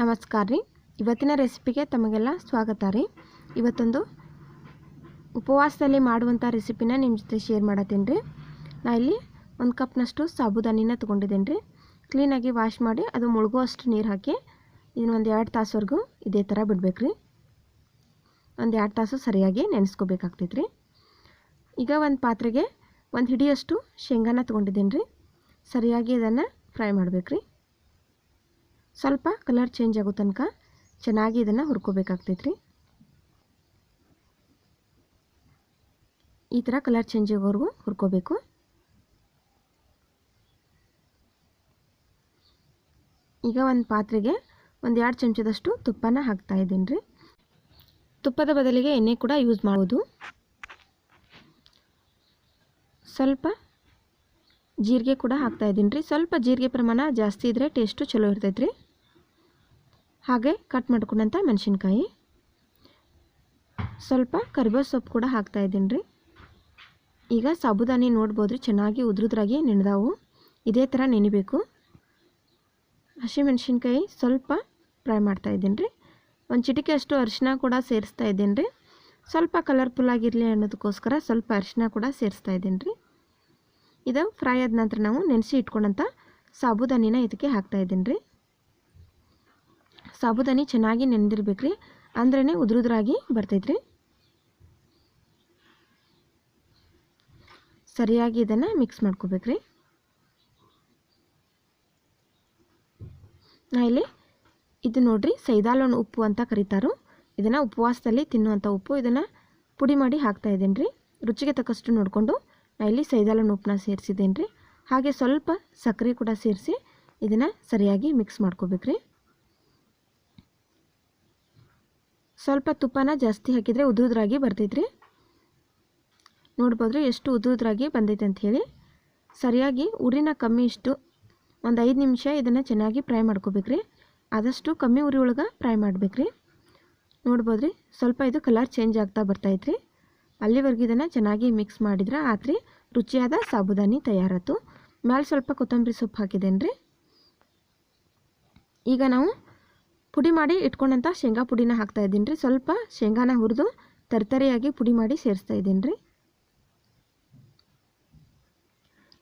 ನಮಸ್ಕಾರ ರೀ. ಇವತ್ತಿನ ರೆಸಿಪಿಗೆ ತಮಗೆಲ್ಲ ಸ್ವಾಗತ ರೀ. ಇವತ್ತೊಂದು ಉಪವಾಸದಲ್ಲಿ ಮಾಡುವಂಥ ರೆಸಿಪಿನ ನಿಮ್ಮ ಜೊತೆ ಶೇರ್ ಮಾಡತ್ತೀನಿ ರೀ. ನಾ ಇಲ್ಲಿ ಒಂದು ಕಪ್ನಷ್ಟು ಸಾಬುದಾನಿನ ತೊಗೊಂಡಿದ್ದೀನಿ ರೀ. ಕ್ಲೀನಾಗಿ ವಾಶ್ ಮಾಡಿ ಅದು ಮುಳುಗುವಷ್ಟು ನೀರು ಹಾಕಿ ಇದನ್ನ ಒಂದು ಎರಡು ತಾಸುವರೆಗೂ ಇದೇ ಥರ ಬಿಡ್ಬೇಕು ರೀ. ಒಂದು ಎರಡು ತಾಸು ಸರಿಯಾಗಿ ನೆನೆಸ್ಕೋಬೇಕಾಗ್ತೈತೆ ರೀ. ಈಗ ಒಂದು ಪಾತ್ರೆಗೆ ಒಂದು ಹಿಡಿಯಷ್ಟು ಶೇಂಗಾನ ತೊಗೊಂಡಿದ್ದೀನಿ ರೀ. ಸರಿಯಾಗಿ ಇದನ್ನು ಫ್ರೈ ಮಾಡ್ಬೇಕು ರೀ. ಸ್ವಲ್ಪ ಕಲರ್ ಚೇಂಜ್ ಆಗೋ ತನಕ ಚೆನ್ನಾಗಿ ಇದನ್ನು ಹುರ್ಕೋಬೇಕಾಗ್ತೈತ್ರಿ. ಈ ಥರ ಕಲರ್ ಚೇಂಜ್ ಆಗೋವರೆಗೂ ಹುರ್ಕೋಬೇಕು. ಈಗ ಒಂದು ಪಾತ್ರೆಗೆ ಒಂದು ಎರಡು ಚಮಚದಷ್ಟು ತುಪ್ಪನ ಹಾಕ್ತಾ ಇದ್ದೀನಿ ರೀ ತುಪ್ಪದ ಬದಲಿಗೆ ಎಣ್ಣೆ ಕೂಡ ಯೂಸ್ ಮಾಡೋದು ಸ್ವಲ್ಪ ಜೀರಿಗೆ ಕೂಡ ಹಾಕ್ತಾ ಇದ್ದೀನಿ ರೀ. ಸ್ವಲ್ಪ ಜೀರಿಗೆ ಪ್ರಮಾಣ ಜಾಸ್ತಿ ಇದ್ದರೆ ಟೇಸ್ಟು ಚಲೋ ಇರ್ತೈತೆ ರೀ. ಹಾಗೆ ಕಟ್ ಮಾಡ್ಕೊಂಡಂಥ ಮೆಣಸಿನ್ಕಾಯಿ. ಸ್ವಲ್ಪ ಕರಿಬೇವು ಸೊಪ್ಪು ಕೂಡ ಹಾಕ್ತಾ ಇದ್ದೀನಿ ರೀ. ಈಗ ಸಾಬುದಾನಿ ನೋಡ್ಬೋದು ರೀ, ಚೆನ್ನಾಗಿ ಉದ್ರದ್ರಾಗಿ ನೆನೆದಾವು. ಇದೇ ಥರ ನೆನಿಬೇಕು. ಹಸಿಮೆಣ್ಸಿನ್ಕಾಯಿ ಸ್ವಲ್ಪ ಫ್ರೈ ಮಾಡ್ತಾ ಇದ್ದೀನಿ ರೀ. ಒಂದು ಚಿಟಿಕೆ ಅಷ್ಟು ಅರಿಶಿನ ಕೂಡ ಸೇರಿಸ್ತಾ ಇದ್ದೀನಿ ರೀ. ಸ್ವಲ್ಪ ಕಲರ್ಫುಲ್ ಆಗಿರಲಿ ಅನ್ನೋದಕ್ಕೋಸ್ಕರ ಸ್ವಲ್ಪ ಅರಿಶಿನ ಕೂಡ ಸೇರಿಸ್ತಾ ಇದ್ದೀನಿ ರೀ. ಇದು ಫ್ರೈ ಆದ ನಂತರ ನಾವು ನೆನೆಸಿ ಇಟ್ಕೊಂಡಂಥ ಸಾಬುದಾನಿನ ಇದಕ್ಕೆ ಹಾಕ್ತಾ ಇದ್ದೀನಿ ರೀ. ಸಾಬುದಾನಿ ಚೆನ್ನಾಗಿ ನೆನೆದಿರ್ಬೇಕು ರೀ ಅಂದ್ರೇ ಉದುರುದ್ರಾಗಿ ಬರ್ತೈತ್ರಿ. ಸರಿಯಾಗಿ ಇದನ್ನು ಮಿಕ್ಸ್ ಮಾಡ್ಕೋಬೇಕು ರೀ ನಾ ಇಲ್ಲಿ ಇದು ನೋಡ್ರಿ ಸೈದಾಲೋನ್ ಉಪ್ಪು ಅಂತ ಕರೀತಾರೋ. ಇದನ್ನು ಉಪವಾಸದಲ್ಲಿ ತಿನ್ನುವಂಥ ಉಪ್ಪು ಇದನ್ನು ಪುಡಿ ಮಾಡಿ ಹಾಕ್ತಾ ಇದ್ದೀನಿ ರೀ. ರುಚಿಗೆ ತಕ್ಕಷ್ಟು ನೋಡಿಕೊಂಡು ನಾ ಇಲ್ಲಿ ಸೈದಾಲೋನ್ ಉಪ್ಪನ್ನ ಸೇರಿಸಿದ್ದೀನಿ ರೀ ಹಾಗೆ ಸ್ವಲ್ಪ ಸಕ್ಕರೆ ಕೂಡ ಸೇರಿಸಿ ಇದನ್ನು ಸರಿಯಾಗಿ ಮಿಕ್ಸ್ ಮಾಡ್ಕೋಬೇಕು ರೀ ಸ್ವಲ್ಪ ತುಪ್ಪನ ಜಾಸ್ತಿ ಹಾಕಿದರೆ ಉದುದ್ರಾಗಿ ಬರ್ತೈತೆ ರೀ ನೋಡ್ಬೋದು ಎಷ್ಟು ಉದುದ್ರಾಗಿ ಬಂದೈತೆ ಅಂತ ಹೇಳಿ. ಸರಿಯಾಗಿ ಉರಿನ ಕಮ್ಮಿ ಇಷ್ಟು ಒಂದು ಐದು ನಿಮಿಷ ಇದನ್ನು ಚೆನ್ನಾಗಿ ಫ್ರೈ ಮಾಡ್ಕೋಬೇಕು ರೀ ಆದಷ್ಟು ಕಮ್ಮಿ ಉರಿ ಒಳಗೆ ಫ್ರೈ ಮಾಡ್ಬೇಕು ರೀ ನೋಡ್ಬೋದು ರೀ ಸ್ವಲ್ಪ ಇದು ಕಲರ್ ಚೇಂಜ್ ಆಗ್ತಾ ಬರ್ತೈತೆ ರೀ ಅಲ್ಲಿವರೆಗೂ ಇದನ್ನು ಚೆನ್ನಾಗಿ ಮಿಕ್ಸ್ ಮಾಡಿದ್ರೆ ಆತ್ರಿ ರುಚಿಯಾದ ಸಾಬುದಾನಿ ತಯಾರಾತು. ಮ್ಯಾಲೆ ಸ್ವಲ್ಪ ಕೊತ್ತಂಬರಿ ಸೊಪ್ಪು ಹಾಕಿದ್ದೇನೆ ರೀ ಈಗ ನಾವು ಪುಡಿ ಮಾಡಿ ಇಟ್ಕೊಂಡಂಥ ಶೇಂಗಾ ಪುಡಿನ ಹಾಕ್ತಾ ಇದ್ದೀನಿ ರೀ ಸ್ವಲ್ಪ ಶೇಂಗಾನ ಹುರಿದು ತರಿತರಿಯಾಗಿ ಪುಡಿ ಮಾಡಿ ಸೇರಿಸ್ತಾ ಇದ್ದೀನಿ ರೀ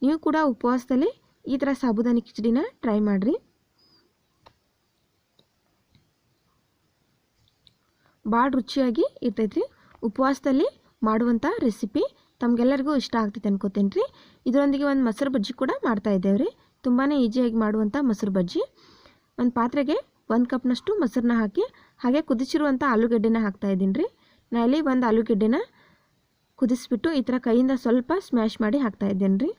ನೀವು ಕೂಡ ಉಪವಾಸದಲ್ಲಿ ಈ ಥರ ಸಾಬುದಾನಿ ಕಿಚಡಿನ ಟ್ರೈ ಮಾಡಿರಿ. ಭಾಳ ರುಚಿಯಾಗಿ ಇರ್ತೈತೆ ರೀ ಉಪವಾಸದಲ್ಲಿ ಮಾಡುವಂಥ ರೆಸಿಪಿ ತಮಗೆಲ್ಲರಿಗೂ ಇಷ್ಟ ಆಗ್ತೈತೆ ಅನ್ಕೋತೀನಿ ರೀ ಇದರೊಂದಿಗೆ ಒಂದು ಮೊಸರು ಬಜ್ಜಿ ಕೂಡ ಮಾಡ್ತಾ ಇದ್ದೇವೆ ರೀ ತುಂಬಾ ಈಜಿಯಾಗಿ ಮಾಡುವಂಥ ಮೊಸರು ಬಜ್ಜಿ. ಒಂದು ಪಾತ್ರೆಗೆ ಒಂದು ಕಪ್ನಷ್ಟು ಮೊಸರನ್ನ ಹಾಕಿ, ಹಾಗೆ ಕುದಿಸಿರುವಂಥ ಆಲೂಗಡ್ಡೆನ ಹಾಕ್ತಾ ಇದ್ದೀನಿ ರೀ ನಾ ಇಲ್ಲಿ ಒಂದು ಆಲೂಗಡ್ಡೆನ ಕುದಿಸ್ಬಿಟ್ಟು ಈ ಥರ ಕೈಯಿಂದ ಸ್ವಲ್ಪ ಸ್ಮ್ಯಾಶ್ ಮಾಡಿ ಹಾಕ್ತಾ ಇದ್ದೇನೆ ರೀ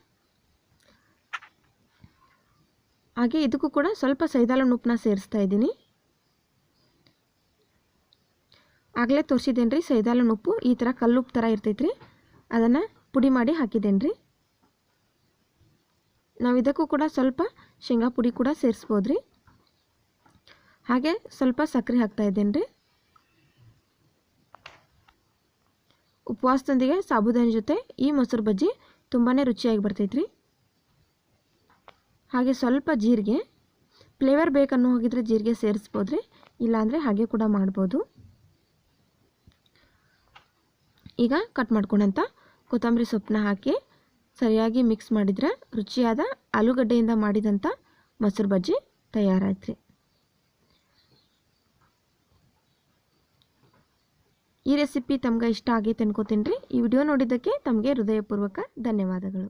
ಹಾಗೆ ಇದಕ್ಕೂ ಕೂಡ ಸ್ವಲ್ಪ ಸೈದಾಲ ಉಪ್ಪನ್ನ ಸೇರಿಸ್ತಾ ಇದ್ದೀನಿ. ಆಗಲೇ ತೋರಿಸಿದ್ದೇನೆ ರೀ ಸೈದಾಲನ ಉಪ್ಪು, ಈ ಥರ ಕಲ್ಲುಪ್ಪು ಥರ ಇರ್ತೈತೆ ರೀ ಅದನ್ನು ಪುಡಿ ಮಾಡಿ ಹಾಕಿದ್ದೇನೆ ರೀ ನಾವು ಇದಕ್ಕೂ ಕೂಡ ಸ್ವಲ್ಪ ಶೇಂಗಾ ಪುಡಿ ಕೂಡ ಸೇರಿಸ್ಬೋದು ರೀ ಹಾಗೆ ಸ್ವಲ್ಪ ಸಕ್ಕರೆ ಹಾಕ್ತಾ ಇದ್ದೇನೆ ರೀ ಉಪವಾಸದೊಂದಿಗೆ ಸಾಬುದಾನಿ ಜೊತೆ ಈ ಮೊಸರು ಬಜ್ಜಿ ತುಂಬಾ ರುಚಿಯಾಗಿ ಬರ್ತೈತೆ ರೀ ಹಾಗೆ ಸ್ವಲ್ಪ ಜೀರಿಗೆ, ಫ್ಲೇವರ್ ಬೇಕನ್ನೋ ಹೋಗಿದ್ರೆ ಜೀರಿಗೆ ಸೇರಿಸ್ಬೋದು ರೀ ಇಲ್ಲಾಂದರೆ ಹಾಗೆ ಕೂಡ ಮಾಡ್ಬೋದು. ಈಗ ಕಟ್ ಮಾಡ್ಕೊಂಡಂಥ ಕೊತ್ತಂಬರಿ ಸೊಪ್ಪನ್ನ ಹಾಕಿ ಸರಿಯಾಗಿ ಮಿಕ್ಸ್ ಮಾಡಿದರೆ ರುಚಿಯಾದ ಆಲೂಗಡ್ಡೆಯಿಂದ ಮಾಡಿದಂಥ ಮೊಸರು ಬಜ್ಜಿ ತಯಾರಾಯ್ತು ರೀ ಈ ರೆಸಿಪಿ ತಮ್ಗೆ ಇಷ್ಟ ಆಗೈತೆ ಅನ್ಕೋತೀನಿ ರೀ ಈ ವಿಡಿಯೋ ನೋಡಿದ್ದಕ್ಕೆ ತಮಗೆ ಹೃದಯಪೂರ್ವಕ ಧನ್ಯವಾದಗಳು.